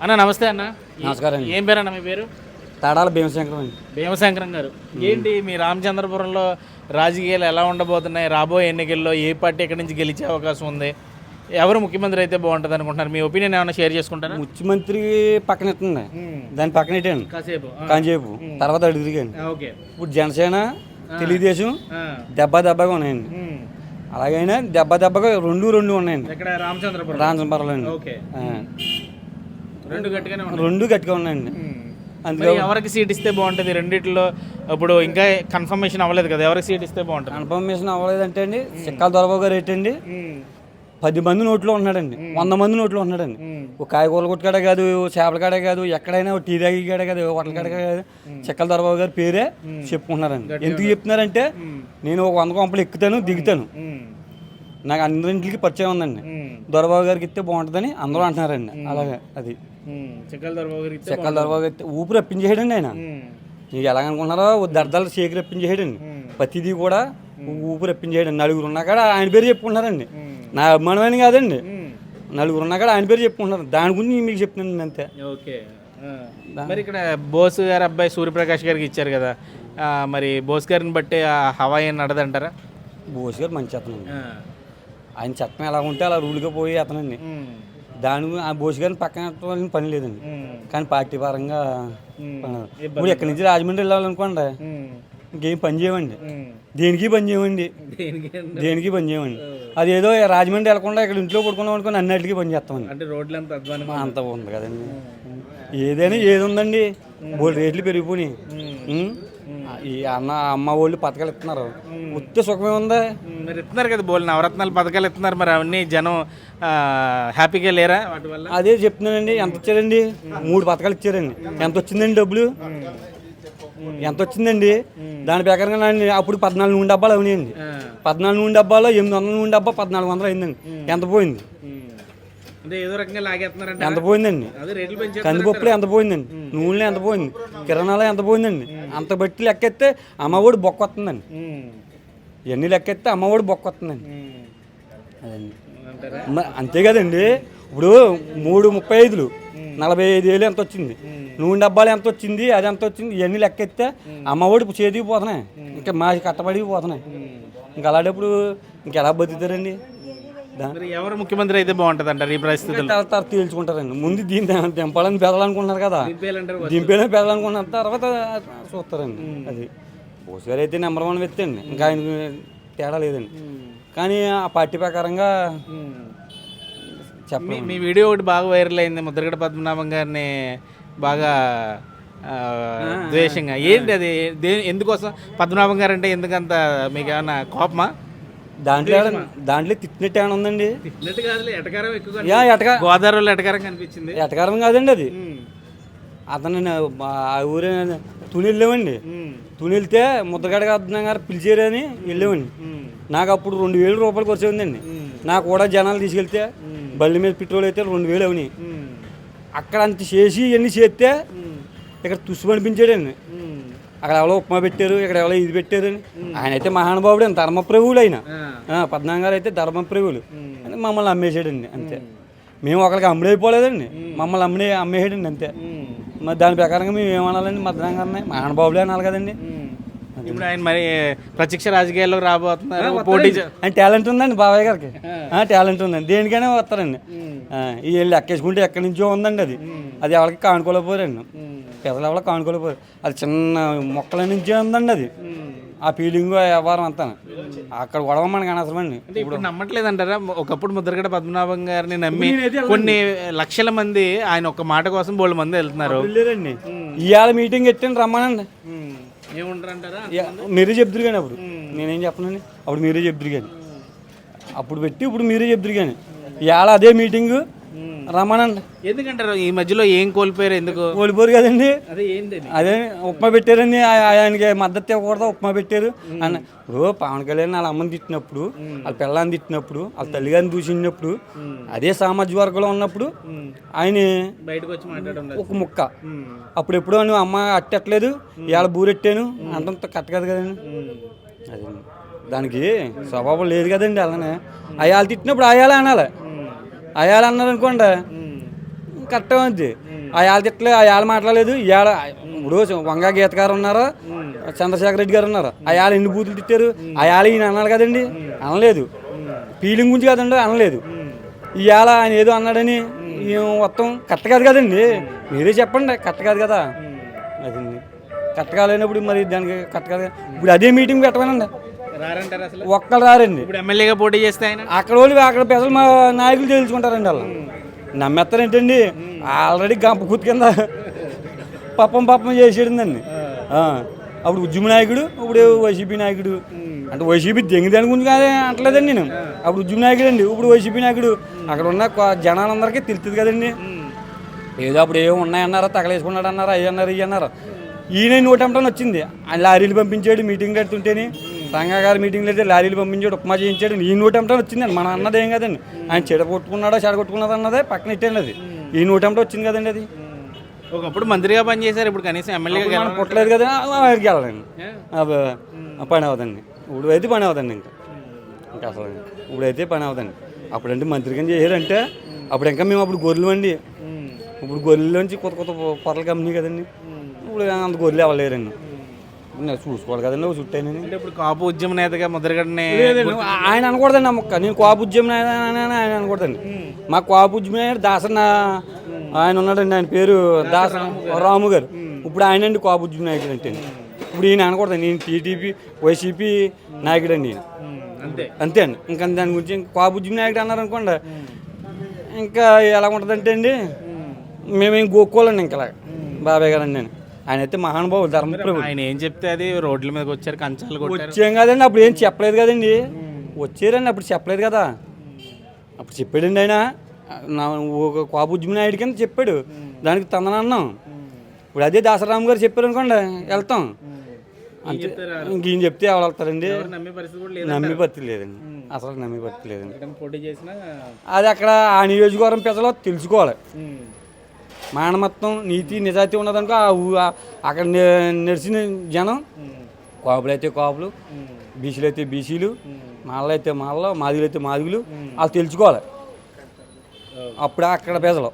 అన్న నమస్తే అన్న. నమస్కారం అండి. ఏం పేరు అన్న మీ పేరు? తడాల భీమశంకరం అండి. భీమశంకరం గారు. ఏంటి మీ రామచంద్రపురంలో రాజకీయాలు ఎలా ఉండబోతున్నాయి? రాబోయే ఎన్నికల్లో ఏ పార్టీ ఎక్కడి నుంచి గెలిచే అవకాశం ఉంది? ఎవరు ముఖ్యమంత్రి అయితే బాగుంటుంది అనుకుంటున్నారు? మీ ఒపీనియన్ ఏమైనా షేర్ చేసుకుంటారా? ముఖ్యమంత్రి పక్కన ఎత్తుంది దాని పక్కన ఎట్టాను? కాసేపు. ఆ, కాంచేపు. తర్వాత అడుగు తిరిగాను ఆ, ఓకే. ఇప్పుడు జనసేన తెలుగుదేశం దెబ్బ దెబ్బగా ఉన్నాయండి. అలాగైనా దెబ్బ దెబ్బగా రెండు రెండు ఉన్నాయండి. రామచంద్రపురం. అండి ఓకే. రెండు గట్టిగానే ఉన్నాయి. రెండు గట్టిగా ఉన్నాయండి. అందులో ఎవరికి సీట్ ఇస్తే బాగుంటుంది? రెండిట్లో ఇప్పుడు ఇంకా కన్ఫర్మేషన్ అవ్వలేదు కదా ఎవరికి సీట్ ఇస్తే బాగుంటుంది? కన్ఫర్మేషన్ అవ్వలేదంటే అండి చిక్కాల దొరబాబు గారు ఏంటండి. పది మంది నోట్లో ఉన్నాడండి. వంద మంది నోట్లో ఉన్నాడండి. ఒక కాయగూరల కొట్టుకాడే కాదు చేపల కాడే కాదు ఎక్కడైనా టీ తాగి కాడే కాదు హోటల్ కాడే కాదు చెక్కల దొరబాబు గారి పేరే చెప్పుకుంటున్నారండి. ఎందుకు చెప్తున్నారంటే నేను ఒక వంద కొంపలు ఎక్కుతాను దిగుతాను. నాకు అందరింటికి పరిచయం ఉందండి. దొరబాబు గారికి ఇస్తే బాగుంటుందని అందరూ అంటున్నారండి. అలాగే అది. చిక్కల దొరబాబు గారికి చెక్కల దొరబాబు ఊపిరి రప్పించేయడండి ఆయన. నీకు ఎలాగనుకున్నారో దర్దాలు షేక్ రప్పించేయడండి ప్రతిదీ కూడా ఊపిరి రప్పించేయడండి నలుగురు ఉన్నా కూడా ఆయన పేరు చెప్పుకుంటున్నారండి. నా అభిమానమైన కాదండి. నలుగురు ఉన్నా కూడా ఆయన పేరు చెప్పుకుంటున్నారు. దాని గురించి మీకు చెప్తున్నాను అంతే. ఓకే. మరి ఇక్కడ బోస్ గారి అబ్బాయి సూర్యప్రకాష్ గారికి ఇచ్చారు కదా. మరి బోస్ గారిని బట్టి ఆ హవా ఏం నడదంటారా? బోస్ గారు మంచి అతను. ఆయన చట్టం ఎలా ఉంటే అలా రూల్గా పోయి అతనండి. దాని ఆ బోస్ గారిని పక్కన పని లేదండి. కానీ పార్టీ పరంగా ఇప్పుడు ఎక్కడి నుంచి రాజమండ్రి వెళ్ళాలనుకోండి. ఇంకేం పని చేయమండి. దేనికి పని చేయమండి? దేనికి పని చేయమండి? అదేదో రాజమండ్రి వెళ్ళకుండా ఇక్కడ ఇంట్లో పడుకున్నాం అనుకుని అన్నిటికీ పని చేస్తామండి. అంటే రోడ్లు అంత అంత ఉంది కదండి. ఏదైనా ఏది ఉందండి. రేట్లు పెరిగిపోయినాయి? ఈ అన్న అమ్మ వాళ్ళు పథకాలు ఇస్తున్నారు. ఉత్తే సుఖమే ఉందా? మరి ఇస్తున్నారు కదా బోల్ నవరత్నాలు పథకాలు ఇస్తున్నారు మరి అవన్నీ జనం హ్యాపీగా లేరా వాటి వల్ల? అదే చెప్తున్నానండి ఎంత ఇచ్చారండి? మూడు పథకాలు ఇచ్చారండి. ఎంత వచ్చిందండి డబ్బులు? ఎంత వచ్చిందండి? దాని ప్రకారంగా అప్పుడు పద్నాలుగు నూనె డబ్బాలు అవునాయండి. పద్నాలుగు నూనె డబ్బాలో ఎనిమిది వందల నూనె డబ్బా పద్నాలుగు వందలు అయిందండి. ఎంత పోయింది? ఉమ్. అంటే ఏదో రకంగా లాగేస్తున్నారంటే ఎంత పోయిందండి? కందిపప్పులు ఎంత పోయిందండి? నూనెలో ఎంత పోయింది? కిరణాలు ఎంత పోయిందండి? అంత బట్టి లెక్కెత్తే అమ్మఒడి బొక్క వస్తుందండి. ఇవన్నీ లెక్కెత్తే అమ్మఒడి బొక్క వస్తుందండి ఉమ్. అదండి. అంతే కదండి. ఇప్పుడు మూడు ముప్పై ఐదులు నలభై ఐదు వేలు ఎంత వచ్చింది నూనె డబ్బాలు ఎంత వచ్చింది అది ఎంత వచ్చింది ఇవన్నీ లెక్కెత్తే అమ్మఒడి చేతికి పోతున్నాయి. ఇంకా మా కట్టబడికి పోతున్నాయి. ఇంకా అలాంటప్పుడు ఇంకెలా బతుకుతారండి? ఎవరు ముఖ్యమంత్రి అయితే బాగుంటుంది అంటారు ఈ తర్వాత తేల్చుకుంటారండి. ముందు దీన్ని దింపాలని పెదాలనుకుంటున్నారు కదా. దింపేయాలంటారు దింపేలా పెదాలనుకున్న తర్వాత చూస్తారండి. అది. బోస్ గారు అయితే నెంబర్ వన్ వ్యక్తి అండి. ఇంకా ఆయనకు తేడా లేదండి. కానీ ఆ పార్టీ ప్రకారంగా. చెప్ప మీ మీ వీడియో ఒకటి బాగా వైరల్ అయింది. ముద్రగడ పద్మనాభం గారిని బాగా ద్వేషంగా. ఏంటి అది? ఎందుకోసం? పద్మనాభం గారు అంటే ఎందుకంత మీకు ఏమన్నా కోపమా? దాంట్లో దాంట్లో తిట్టినట్టు ఏమైనా ఉందండి? తిట్టినట్టు కాదులే ఎటకారం ఎక్కువ గోదావరిలో ఎటకారం కనిపించింది. ఎటకారం కాదండి అది. అతను ఆ ఊరే తుని వెళ్ళామండి. తుని వెళ్తే ముద్రగడ అర్థం గారు పిలిచారని వెళ్ళామండి. నాకు అప్పుడు రెండు వేలు రూపాయలు ఖర్చు అయిందండి. నాకు కూడా జనాలు తీసుకెళ్తే బల్లి మీద పెట్రోల్ అయితే రెండు వేలు అవునాయి. అక్కడ అంత చేసి ఇవన్నీ చేస్తే. ఇక్కడ తుస్సు అనిపించాడండి. ఉమ్. అక్కడ ఎవరో ఉప్మా పెట్టారు ఇక్కడ ఎవరో ఇది పెట్టారు అని. ఆయన అయితే మహానుభావుడు అని ధర్మప్రభువులు ఆయన. పద్నాలుగు గారు అయితే ధర్మప్రభువులు అని మమ్మల్ని అమ్మేసాడండి అంతే. మేము ఒకరికి అమ్ముడైపోలేదండి. మమ్మల్ని అమ్ముడే అమ్మేసాడండి అంతే. మరి దాని ప్రకారంగా మేము ఏమనాలండి? మద్రాం గారిని మహానుభావులే అనాలి కదండి. ఇప్పుడు ఆయన మరి ప్రత్యక్ష రాజకీయాల్లోకి రాబోతున్నారు. పోటీ ఆయన టాలెంట్ ఉందండి బాబాయ్ గారికి. టాలెంట్ ఉందండి. దేనికైనా వస్తారండి. ఈ వెళ్ళి ఎక్కేసుకుంటే ఎక్కడి నుంచో ఉందండి అది. అది ఎవరికి కానుకోలేకపోయారండి. ఉమ్. పెద్దలు ఎవరికి కానుకోలేకపోయారు. అది చిన్న మొక్కల నుంచే ఉందండి అది. ఆ ఫీలింగ్ వ్యవహారం అంతా. అక్కడ గొడవ మనకి అనవసరమండి. ఇప్పుడు నమ్మట్లేదంటారా? ఒకప్పుడు ముద్రగడ పద్మనాభం గారిని నమ్మి కొన్ని లక్షల మంది ఆయన ఒక్క మాట కోసం బోళ్ళ మంది వెళ్తున్నారు. ఇవాళ మీటింగ్ ఎట్టండి రమ్మానండి. మీరే చెప్తురు కానీ అప్పుడు. నేనేం చెప్పనండి అప్పుడు మీరే చెప్తురు కానీ. అప్పుడు పెట్టి ఇప్పుడు మీరే చెప్తురు కానీ. ఇవాళ అదే మీటింగు రమ్మనండి ఎందుకంటారు? ఈ మధ్యలో ఏం కోల్పోయారు ఎందుకు? ఓడిపోరు కదండి. అదే ఏంటి అదే ఉప్మా పెట్టారండి. ఆ- ఆయనకి మద్దతు ఇవ్వకూడదు ఉప్మా పెట్టారు. అన్న ఇప్పుడు పవన్ కళ్యాణ్ వాళ్ళ అమ్మని తిట్టినప్పుడు వాళ్ళ పిల్లని తిట్టినప్పుడు వాళ్ళ తల్లిగారిని దూషించినప్పుడు అదే సామాజిక వర్గంలో ఉన్నప్పుడు ఆయన బయటకు వచ్చి మాట్లాడడం ఒక ముక్క. అప్పుడు ఎప్పుడో నువ్వు అమ్మ అట్టట్లేదు ఇవాళ బూరెట్టాను అంతంత కట్ట కదా కదండి. అది. దానికి స్వభావం లేదు కదండి అలానే. అయాలు తిట్టినప్పుడు అయాలే అనాలి. అయాలు అన్నారు అనుకోండి కరెక్ట్ ఉంది ఆ యాళ్ళ తిట్టలే ఆ యాళ్ళ మాట్లాడలేదు. ఇవాళ ఇప్పుడు వంగా గీత గారు ఉన్నారు చంద్రశేఖర రెడ్డి గారు ఉన్నారు. యాళ్ళ ఎన్ని బూతులు తిట్టారు? యాళ్ళ ఈయన అన్నాడు కదండి. అనలేదు. ఫీలింగ్ గురించి కదండి అనలేదు. ఇవాళ ఆయన ఏదో అన్నాడని మొత్తం కరెక్ట్ కాదు కదండి. మీరే చెప్పండి కరెక్ట్ కాదు కదా. అదండి. కరెక్ట్ కాలేనప్పుడు మరి దానికి కరెక్ట్ కాదు ఇప్పుడు అదే మీటింగ్ పెట్టమనండి. రారంటారు అసలు? ఒక్కరు రారండి. ఇప్పుడు ఎమ్మెల్యేగా పోటీ చేస్తే ఆయన? అక్కడ వాళ్ళు అక్కడ ప్రజలు మా నాయకులు తెలుసుకుంటారండి వాళ్ళు. నమ్మేస్తారేంటండి? ఆల్రెడీ గంప గుర్తు కింద పప్పం పప్పం చేసేడిందండి అప్పుడు ఉద్యమ నాయకుడు ఇప్పుడు వైసీపీ నాయకుడు. అంటే వైసీపీ దెంగిదాని గురించి కాదే అంటలేదండి నేను. అప్పుడు ఉద్యమ నాయకుడు అండి ఇప్పుడు వైసీపీ నాయకుడు. అక్కడ ఉన్న జనాలందరికీ తెలుస్తుంది కదండి. ఏదో అప్పుడు ఏమో ఉన్నాయన్నారా తగలేసుకున్నాడు అన్నారు అయ్యి అన్నారు ఇవి అన్నారు ఈయన నూటంటని వచ్చింది. ఆయన లారీలు పంపించాడు మీటింగ్ కడుతుంటేని రంగా గారు మీటింగ్లు అయితే లారీలు పంపించాడు ఉప్మా చేయించాడు. ఈ నూటంటని వచ్చిందండి. మన అన్నది ఏం కదండి. ఆయన చెడ కొట్టుకున్నాడో చెడ కొట్టుకున్నది అన్నదే పక్కన ఇట్టండి అది ఈ నూటంట వచ్చింది కదండి అది. ఒకప్పుడు మంత్రిగా పనిచేశారు ఇప్పుడు కనీసం ఎమ్మెల్యేగా మనం పుట్టలేదు కదా అబ్బా, పని అవుదండి ఇప్పుడు అయితే పని అవుదండి ఇంకా. ఇంకా అసలు ఇప్పుడైతే పని అవుదండి అప్పుడంటే మంత్రి కింద చేశారంటే అప్పుడు ఇంకా మేము అప్పుడు గొర్రెలు అండి. ఇప్పుడు గొర్రెల్లోంచి కొత్త కొత్త పొరలు కంపెనీ కదండి. ఇప్పుడు అంత గొర్రెలు అవ్వలేరండి నేను చూసుకోవాలి కదండి ఒక అంటే ఇప్పుడు కాపు ఉద్యమ నేతగా ముద్రగడని ఆయన అనకూడదండి ఆ మొక్క. నేను కోపు ఉద్యమం ఆయన అని ఆయన అనకూడదండి. మా కోపు ఉద్యమం దాసన్న ఆయన ఉన్నాడండి ఆయన పేరు దాస రాము గారు. ఇప్పుడు ఆయన అండి కోపు ఉద్యమ నాయకుడు అంటే ఇప్పుడు ఈయన అనకూడదండి నేను టీడీపీ వైసీపీ నాయకుడు అండి ఈయన. అంతే. అంతే అండి. ఇంకా దాని గురించి కోపు ఉద్యమ నాయకుడు అన్నారు అనుకోండి ఇంకా ఎలా ఉంటుందంటే అండి మేమేం గోక్కోలండి ఇంకా. బాబాయ్ గారు అండి నేను. ఆయన అయితే మహానుభావుడు ధర్మప్రభు ఆయన ఏం చెప్తే అది రోడ్ల మీదకి వచ్చారు కంచాలు వచ్చాం కదండి అప్పుడు ఏం చెప్పలేదు కదండి. వచ్చారండి అప్పుడు చెప్పలేదు కదా. అప్పుడు చెప్పాడండి ఆయన. నా ఒక కోపు ఉద్యమ నాయుడు కింద చెప్పాడు. దానికి తందనన్నాం ఇప్పుడు అదే దాసరామ్ గారు చెప్పారు అనుకోండి వెళ్తాం. అంతే. ఇంకేం చెప్తే ఎవరు వెళ్తారండి? నమ్మే పరిస్థితి లేదండి. అసలు నమ్మి బతి లేదండి. అది అక్కడ ఆ నియోజకవర్గం ప్రజలు తెలుసుకోవాలి. మానమత్వం నీతి నిజాయితీ ఉన్నదనుకో ఆ అక్కడ నడిచిన జనం కోపులు అయితే కోపులు బీసీలు అయితే బీసీలు మాళ్ళు అయితే మాళ్ళు మాదిగులు అయితే మాదిగులు వాళ్ళు తెలుసుకోవాలి. అప్పుడు అక్కడ ప్రజలు